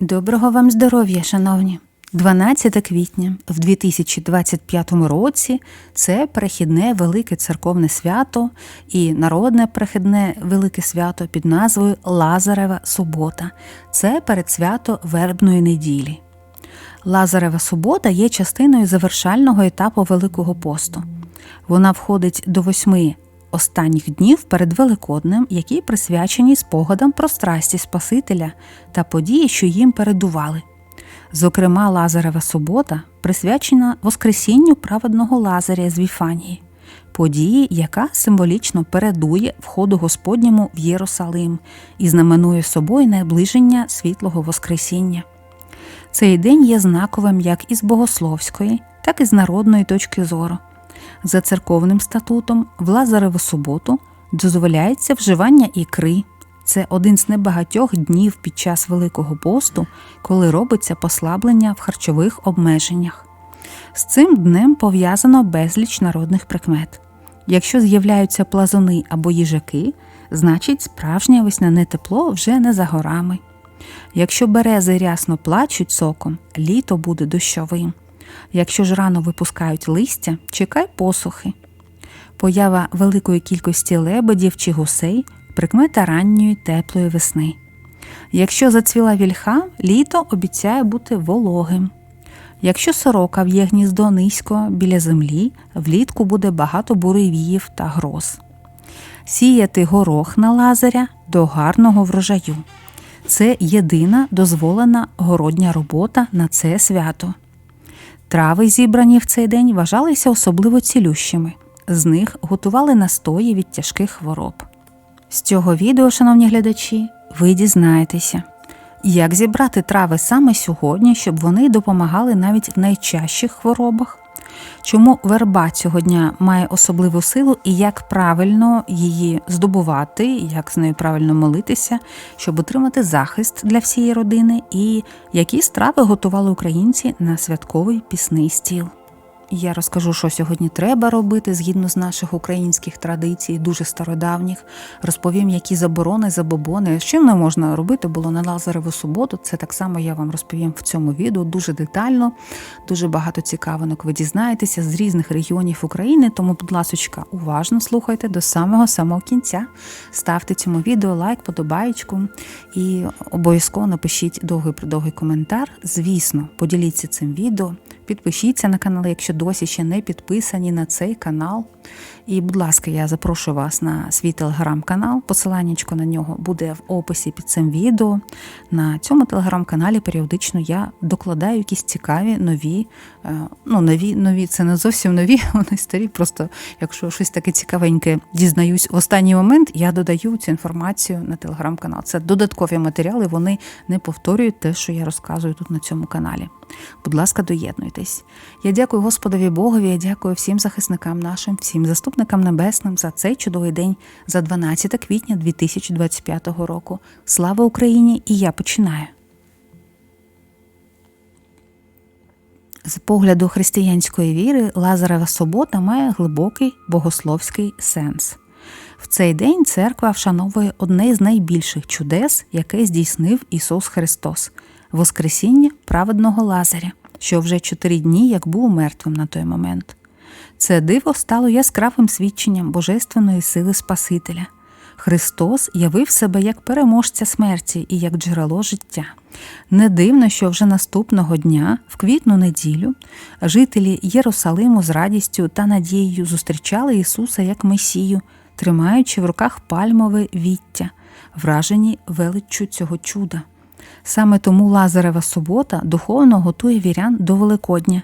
Доброго вам здоров'я, шановні! 12 квітня в 2025 році це перехідне велике церковне свято і народне перехідне велике свято під назвою Лазарева субота. Це передсвято вербної неділі. Лазарева субота є частиною завершального етапу Великого посту. Вона входить до восьми останніх днів перед Великоднем, які присвячені спогадам про страсті Спасителя та події, що їм передували. Зокрема, Лазарева субота присвячена Воскресінню праведного Лазаря з Віфанії, події, яка символічно передує входу Господньому в Єрусалим і знаменує собою наближення світлого Воскресіння. Цей день є знаковим як із богословської, так і з народної точки зору. За церковним статутом в Лазареву суботу дозволяється вживання ікри. Це один з небагатьох днів під час Великого посту, коли робиться послаблення в харчових обмеженнях. З цим днем пов'язано безліч народних прикмет. Якщо з'являються плазуни або їжаки, значить справжнє весняне тепло вже не за горами. Якщо берези рясно плачуть соком, літо буде дощовим. Якщо ж рано випускають листя, чекай посухи. Поява великої кількості лебедів чи гусей прикмета ранньої теплої весни. Якщо зацвіла вільха, літо обіцяє бути вологим. Якщо сорока в'є гніздо низько біля землі, влітку буде багато буревіїв та гроз. Сіяти горох на лазаря до гарного врожаю. Це єдина дозволена городня робота на це свято. Трави, зібрані в цей день, вважалися особливо цілющими. З них готували настої від тяжких хвороб. З цього відео, шановні глядачі, ви дізнаєтеся, як зібрати трави саме сьогодні, щоб вони допомагали навіть в найчащих хворобах, чому верба цього дня має особливу силу і як правильно її здобувати, як з нею правильно молитися, щоб отримати захист для всієї родини, і які страви готували українці на святковий пісний стіл. Я розкажу, що сьогодні треба робити згідно з наших українських традицій, дуже стародавніх. Розповім, які заборони, забобони, що не можна робити було на Лазареву суботу. Це так само я вам розповім в цьому відео дуже детально, дуже багато цікавинок. Ви дізнаєтеся з різних регіонів України. Тому, будь ласочка, уважно слухайте до самого самого кінця. Ставте цьому відео лайк, подобаєчку і обов'язково напишіть довгий продовгий коментар. Звісно, поділіться цим відео. Підпишіться на канал, якщо досі ще не підписані на цей канал. І, будь ласка, я запрошую вас на свій телеграм-канал. Посиланнячко на нього буде в описі під цим відео. На цьому телеграм-каналі періодично я докладаю якісь цікаві нові. Ну, нові, нові це не зовсім нові, вони старі. Просто якщо щось таке цікавеньке дізнаюсь в останній момент, я додаю цю інформацію на телеграм-канал. Це додаткові матеріали, вони не повторюють те, що я розказую тут на цьому каналі. Будь ласка, доєднуйтесь. Я дякую Господові Богові, я дякую всім захисникам нашим, всім заступникам небесним за цей чудовий день, за 12 квітня 2025 року. Слава Україні! І я починаю. З погляду християнської віри Лазарева субота має глибокий богословський сенс. В цей день церква вшановує одне з найбільших чудес, яке здійснив Ісус Христос Воскресіння праведного Лазаря, що вже чотири дні як був мертвим на той момент. Це диво стало яскравим свідченням божественної сили Спасителя. Христос явив себе як переможця смерті і як джерело життя. Не дивно, що вже наступного дня, в квітну неділю, жителі Єрусалиму з радістю та надією зустрічали Ісуса як Месію, тримаючи в руках пальмове віття, вражені величчю цього чуда. Саме тому Лазарева субота духовно готує вірян до Великодня.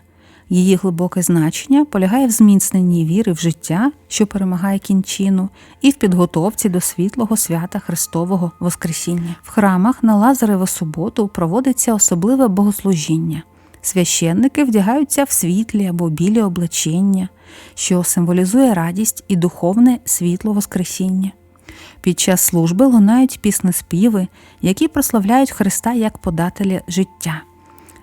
Її глибоке значення полягає в зміцненні віри в життя, що перемагає кінчину, і в підготовці до світлого свята Христового Воскресіння. В храмах на Лазареву суботу проводиться особливе богослужіння. Священники вдягаються в світлі або білі облачення, що символізує радість і духовне світло Воскресіння. Під час служби лунають піснеспіви, які прославляють Христа як подателя життя.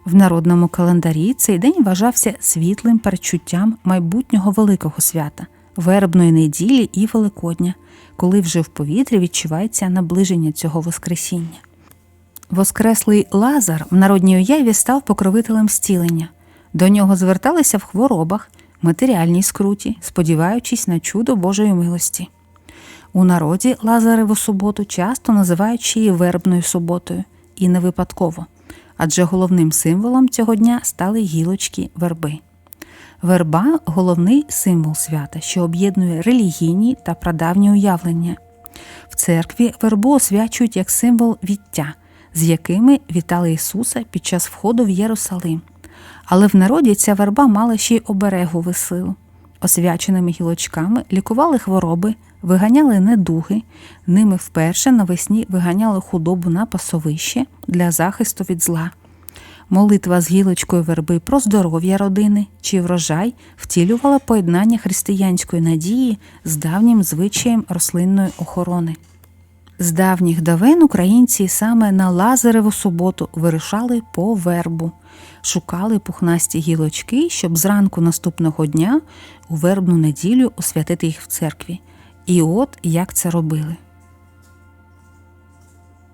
В народному календарі цей день вважався світлим перечуттям майбутнього великого свята, вербної неділі і Великодня, коли вже в повітрі відчувається наближення цього Воскресіння. Воскреслий Лазар в народній уяві став покровителем зцілення. До нього зверталися в хворобах, матеріальній скруті, сподіваючись на чудо Божої милості. У народі Лазареву суботу часто називають й вербною суботою, і не випадково, адже головним символом цього дня стали гілочки верби. Верба головний символ свята, що об'єднує релігійні та прадавні уявлення. В церкві вербу освячують як символ віття, з якими вітали Ісуса під час входу в Єрусалим. Але в народі ця верба мала ще й оберегову силу. Освяченими гілочками лікували хвороби, виганяли недуги, ними вперше навесні виганяли худобу на пасовище для захисту від зла. Молитва з гілочкою верби про здоров'я родини чи врожай втілювала поєднання християнської надії з давнім звичаєм рослинної охорони. З давніх давен українці саме на Лазареву суботу вирушали по вербу, шукали пухнасті гілочки, щоб зранку наступного дня у вербну неділю освятити їх в церкві. І от як це робили.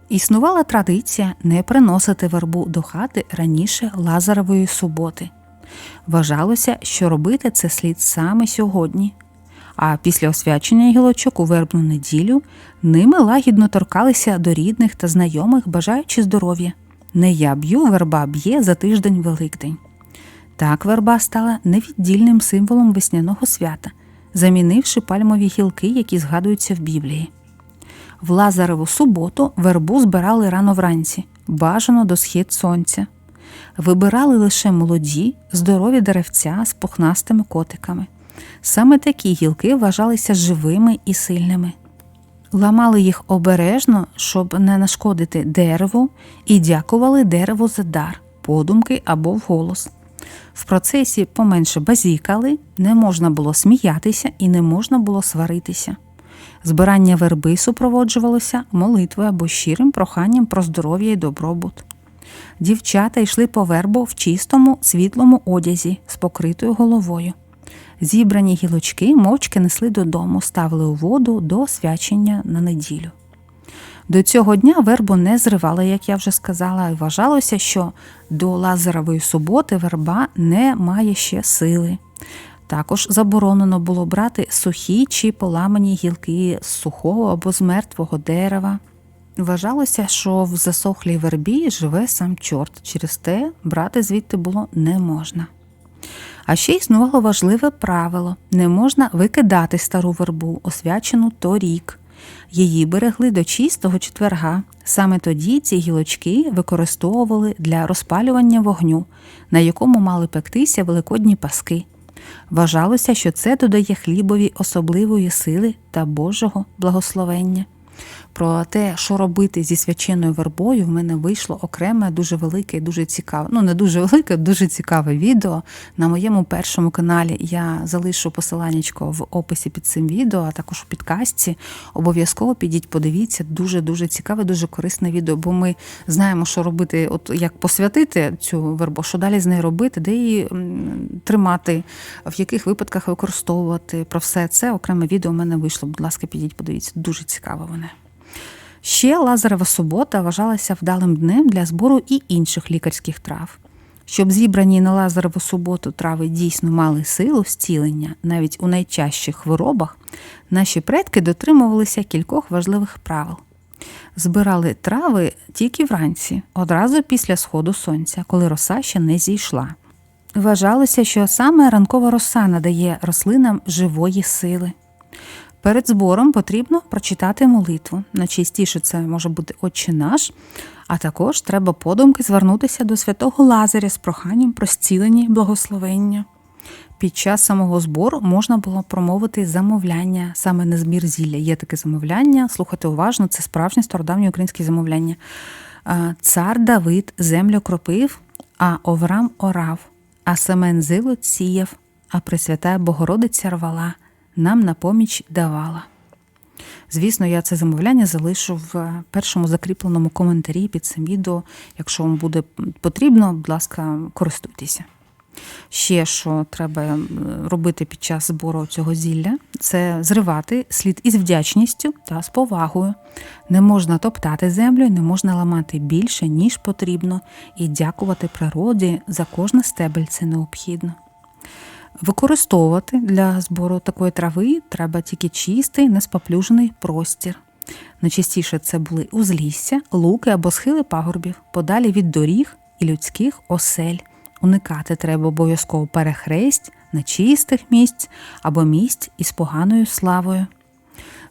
Існувала традиція не приносити вербу до хати раніше Лазаревої суботи. Вважалося, що робити це слід саме сьогодні. А після освячення гілочок у вербну неділю ними лагідно торкалися до рідних та знайомих, бажаючи здоров'я. Не я б'ю, верба б'є за тиждень Великдень. Так верба стала невіддільним символом весняного свята, замінивши пальмові гілки, які згадуються в Біблії. В Лазареву суботу вербу збирали рано вранці, бажано до схід сонця. Вибирали лише молоді, здорові деревця з пухнастими котиками. Саме такі гілки вважалися живими і сильними. Ламали їх обережно, щоб не нашкодити дереву, і дякували дереву за дар, подумки або вголос. В процесі поменше базікали, не можна було сміятися і не можна було сваритися. Збирання верби супроводжувалося молитвою або щирим проханням про здоров'я і добробут. Дівчата йшли по вербу в чистому світлому одязі з покритою головою. Зібрані гілочки мовчки несли додому, ставили у воду до освячення на неділю. До цього дня вербу не зривали, як я вже сказала, і вважалося, що до Лазарової суботи верба не має ще сили. Також заборонено було брати сухі чи поламані гілки з сухого або з мертвого дерева. Вважалося, що в засохлій вербі живе сам чорт, через те брати звідти було не можна. А ще існувало важливе правило: не можна викидати стару вербу, освячену торік. Її берегли до чистого четверга. Саме тоді ці гілочки використовували для розпалювання вогню, на якому мали пектися великодні паски. Вважалося, що це додає хлібові особливої сили та Божого благословення. Про те, що робити зі свяченою вербою, в мене вийшло окреме, дуже велике і дуже цікаве. Ну, не дуже велике, дуже цікаве відео. На моєму першому каналі я залишу посиланнячко в описі під цим відео, а також у підкастці. Обов'язково підіть, подивіться, дуже-дуже цікаве, дуже корисне відео, бо ми знаємо, що робити, от як посвятити цю вербу, що далі з нею робити, де її тримати, в яких випадках використовувати. Про все це окреме відео в мене вийшло. Будь ласка, підіть, подивіться, дуже цікаве воно. Ще Лазарева субота вважалася вдалим днем для збору і інших лікарських трав. Щоб зібрані на Лазареву суботу трави дійсно мали силу зцілення, навіть у найтяжчих хворобах, наші предки дотримувалися кількох важливих правил. Збирали трави тільки вранці, одразу після сходу сонця, коли роса ще не зійшла. Вважалося, що саме ранкова роса надає рослинам живої сили. Перед збором потрібно прочитати молитву. Найчастіше це може бути Отче наш, а також треба подумки звернутися до святого Лазаря з проханням про зцілення і благословення. Під час самого збору можна було промовити замовляння, саме не збір зілля. Є таке замовляння, слухайте уважно, це справжнє стародавнє українське замовляння. Цар Давид землю кропив, а Оврам орав, а Семен зилот сіяв, а Пресвята Богородиця рвала нам на поміч давала. Звісно, я це замовляння залишу в першому закріпленому коментарі під цим відео. Якщо вам буде потрібно, будь ласка, користуйтеся. Ще що треба е, робити під час збору цього зілля, це зривати слід із вдячністю та з повагою. Не можна топтати землю, не можна ламати більше, ніж потрібно, і дякувати природі за кожне стебельце необхідно. Використовувати для збору такої трави треба тільки чистий, неспоплюжений простір. Найчастіше це були узлісся, луки або схили пагорбів, подалі від доріг і людських осель. Уникати треба обов'язково перехресть, нечистих місць або місць із поганою славою.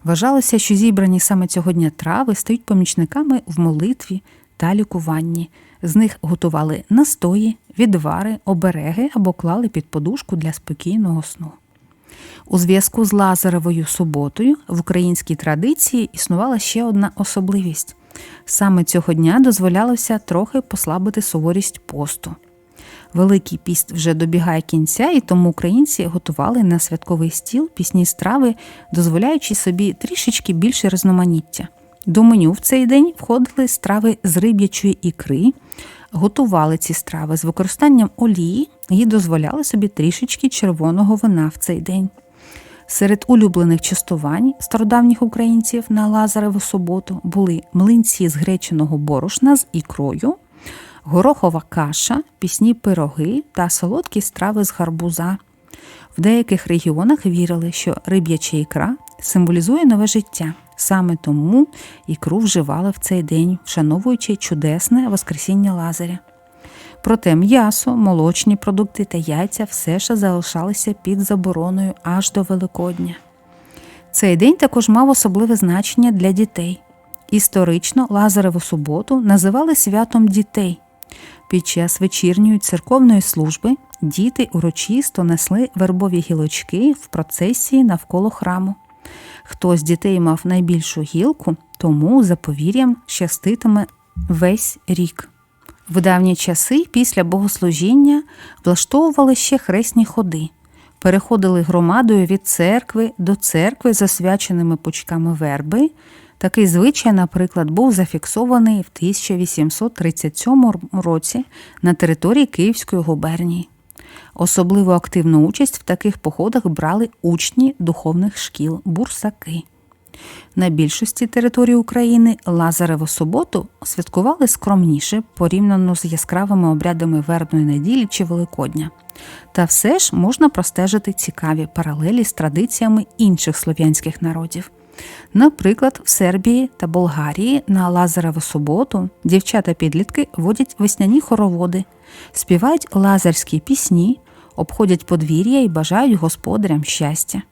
Вважалося, що зібрані саме цього дня трави стають помічниками в молитві та лікуванні. З них готували настої, відвари, обереги або клали під подушку для спокійного сну. У зв'язку з Лазаревою суботою в українській традиції існувала ще одна особливість. Саме цього дня дозволялося трохи послабити суворість посту. Великий піст вже добігає кінця, і тому українці готували на святковий стіл пісні страви, дозволяючи собі трішечки більше різноманіття. До меню в цей день входили страви з риб'ячої ікри, готували ці страви з використанням олії і дозволяли собі трішечки червоного вина в цей день. Серед улюблених частувань стародавніх українців на Лазареву суботу були млинці з греченого борошна з ікрою, горохова каша, пісні пироги та солодкі страви з гарбуза. В деяких регіонах вірили, що риб'яча ікра символізує нове життя. Саме тому ікру вживали в цей день, вшановуючи чудесне Воскресіння Лазаря. Проте м'ясо, молочні продукти та яйця все ще залишалися під забороною аж до Великодня. Цей день також мав особливе значення для дітей. Історично Лазареву суботу називали святом дітей. Під час вечірньої церковної служби діти урочисто несли вербові гілочки в процесії навколо храму. Хто з дітей мав найбільшу гілку, тому за повір'ям щаститиме весь рік. В давні часи після богослужіння влаштовували ще хресні ходи, переходили громадою від церкви до церкви з освяченими пучками верби. Такий звичай, наприклад, був зафіксований в 1837 році на території Київської губернії. Особливо активну участь в таких походах брали учні духовних шкіл бурсаки. На більшості територій України Лазареву суботу святкували скромніше порівняно з яскравими обрядами вербної неділі чи Великодня. Та все ж можна простежити цікаві паралелі з традиціями інших слов'янських народів. Наприклад, в Сербії та Болгарії на Лазареву суботу дівчата-підлітки водять весняні хороводи, співають лазарські пісні, обходять подвір'я і бажають господарям щастя.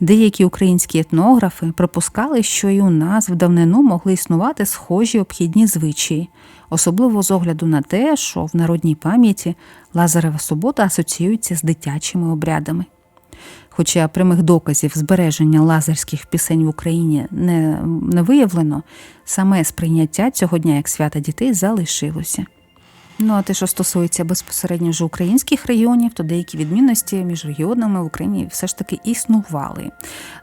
Деякі українські етнографи припускали, що і у нас в давнину могли існувати схожі обхідні звичаї, особливо з огляду на те, що в народній пам'яті Лазарева субота асоціюється з дитячими обрядами. Хоча прямих доказів збереження лазарських пісень в Україні не, не виявлено, саме сприйняття цього дня як свята дітей залишилося. Ну а те, що стосується безпосередньо вже українських регіонів, то деякі відмінності між регіонами в Україні все ж таки існували.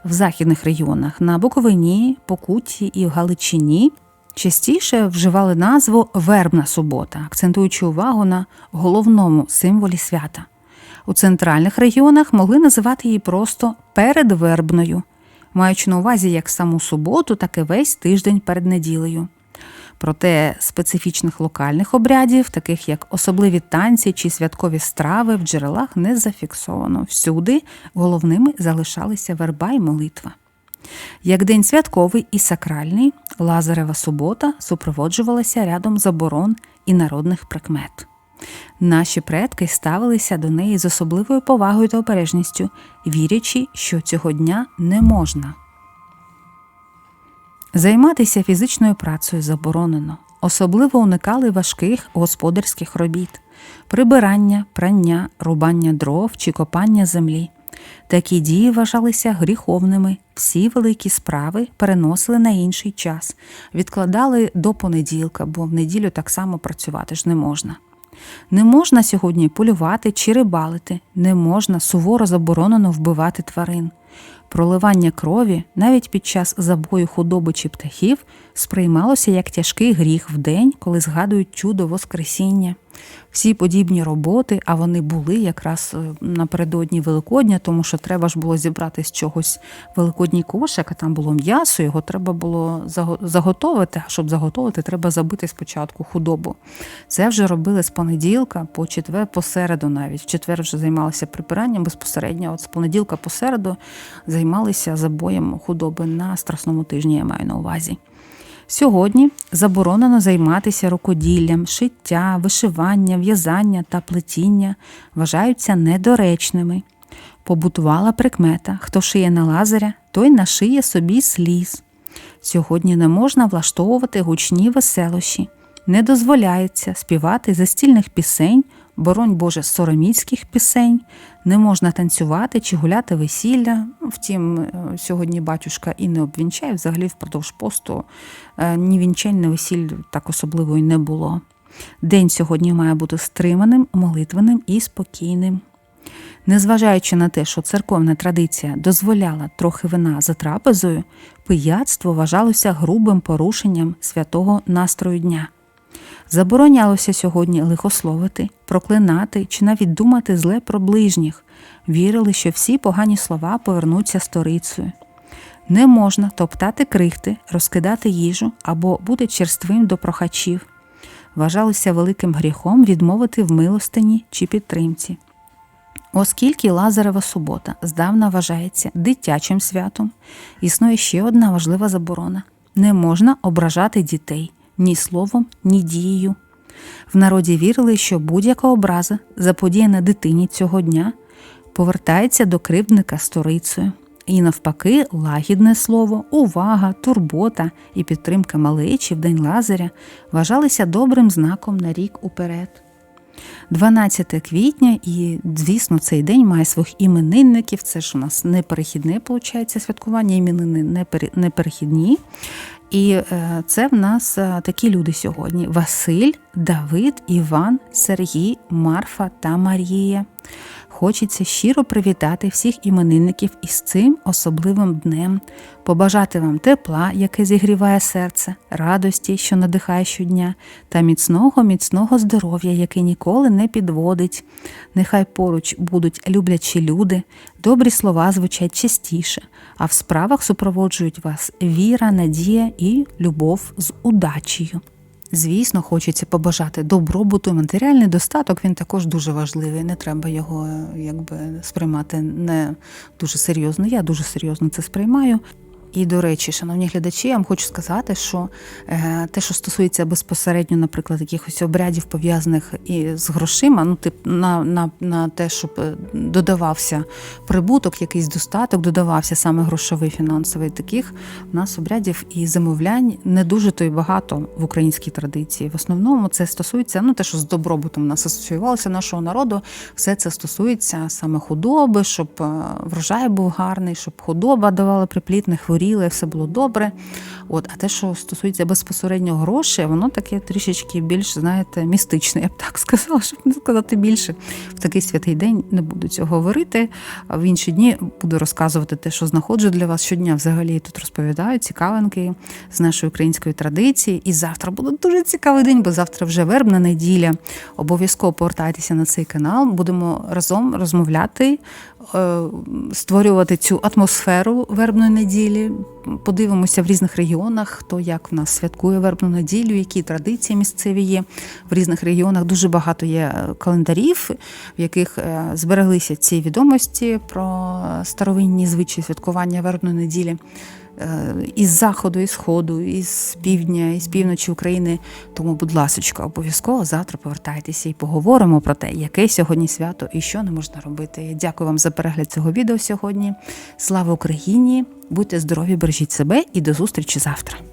В західних регіонах на Буковині, Покутті і в Галичині частіше вживали назву Вербна субота, акцентуючи увагу на головному символі свята. У центральних регіонах могли називати її просто передвербною, маючи на увазі як саму суботу, так і весь тиждень перед неділею. Проте специфічних локальних обрядів, таких як особливі танці чи святкові страви, в джерелах не зафіксовано. Всюди головними залишалися верба й молитва. Як день святковий і сакральний, Лазарева субота супроводжувалася рядом заборон і народних прикмет. Наші предки ставилися до неї з особливою повагою та обережністю, вірячи, що цього дня не можна. Займатися фізичною працею заборонено, особливо уникали важких господарських робіт, прибирання, прання, рубання дров чи копання землі. Такі дії вважалися гріховними, всі великі справи переносили на інший час, відкладали до понеділка, бо в неділю так само працювати ж не можна. Не можна сьогодні полювати чи рибалити, не можна суворо заборонено вбивати тварин. Проливання крові навіть під час забою худоби чи птахів сприймалося як тяжкий гріх в день, коли згадують чудо Воскресіння. Всі подібні роботи, а вони були якраз е, напередодні Великодня, тому що треба ж було зібрати з чогось великодній кошик, а там було м'ясо, його треба було заготовити. А щоб заготовити, треба забити спочатку худобу. Це вже робили з понеділка по четвер, по середу навіть. В четвер вже займалися прибиранням безпосередньо. От з понеділка по середу займалися забоєм худоби на страсному тижні, я маю на увазі. Сьогодні заборонено займатися рукоділлям, шиття, вишивання, в'язання та плетіння вважаються недоречними. Побутувала прикмета, хто шиє на лазаря, той нашиє собі сліз. Сьогодні не можна влаштовувати гучні веселощі, не дозволяється співати застільних пісень, боронь Боже, сороміцьких пісень, не можна танцювати чи гуляти весілля. Втім, е, сьогодні батюшка і не обвінчає, взагалі впродовж посту е, ні вінчань, ні весіль так особливо й не було. День сьогодні має бути стриманим, молитвеним і спокійним. Незважаючи на те, що церковна традиція дозволяла трохи вина за трапезою, пияцтво вважалося грубим порушенням святого настрою дня. Заборонялося сьогодні лихословити, проклинати чи навіть думати зле про ближніх. Вірили, що всі погані слова повернуться сторицею. Не можна топтати крихти, розкидати їжу або бути черствим до прохачів. Вважалося великим гріхом відмовити в милостині чи підтримці. Оскільки Лазарева субота здавна вважається дитячим святом, існує ще одна важлива заборона: не можна ображати дітей ні словом, ні дією. В народі вірили, що будь-яка образа, заподіяна дитині цього дня, повертається до кривдника сторицею. І навпаки, лагідне слово, увага, турбота і підтримка малечі в день Лазаря вважалися добрим знаком на рік уперед. 12 квітня, і, звісно, цей день має своїх іменинників. Це ж у нас неперехідне, виходить, святкування, іменини непере- неперехідні. І е, це в нас е, такі люди сьогодні: Василь, Давид, Іван, Сергій, Марфа та Марія. Хочеться щиро привітати всіх іменинників із цим особливим днем, побажати вам тепла, яке зігріває серце, радості, що надихає щодня, та міцного, міцного здоров'я, яке ніколи не підводить. Нехай поруч будуть люблячі люди, добрі слова звучать частіше, а в справах супроводжують вас віра, надія і любов з удачею. Звісно, хочеться побажати добробуту, матеріальний достаток. Він також дуже важливий. Не треба його якби сприймати не дуже серйозно. Я дуже серйозно це сприймаю. І до речі, шановні глядачі, я вам хочу сказати, що е, те, що стосується безпосередньо, наприклад, якихось обрядів пов'язаних і з грошима, ну тип на, на, на те, щоб е, додавався прибуток, якийсь достаток, додавався саме грошовий, фінансовий. Таких у нас обрядів і замовлянь не дуже то й багато в українській традиції. В основному це стосується ну те, що з добробутом у нас асоціювалося нашого народу. Все це стосується саме худоби, щоб е, врожай був гарний, щоб худоба давала приплідне, хворіли, все було добре. От, а те, що стосується безпосередньо грошей, воно таке трішечки більш, знаєте, містичне, я б так сказала, щоб не сказати більше. В такий святий день не буду цього говорити. А в інші дні буду розказувати те, що знаходжу для вас щодня. Взагалі тут розповідаю цікавинки з нашої української традиції. І завтра буде дуже цікавий день, бо завтра вже вербна неділя. Обов'язково повертайтеся на цей канал. Будемо разом розмовляти, е, створювати цю атмосферу вербної неділі. Подивимося в різних регіонах, хто як в нас святкує вербну неділю, які традиції місцеві є. В різних регіонах дуже багато є е, календарів, в яких е, збереглися ці відомості про старовинні звичаї святкування вербної неділі. Е, Із заходу, із сходу, із півдня, із півночі України. Тому, будь ласочка, обов'язково завтра повертайтеся і поговоримо про те, яке сьогодні свято і що не можна робити. Дякую вам за перегляд цього відео сьогодні. Слава Україні! Будьте здорові, бережіть себе і до зустрічі завтра.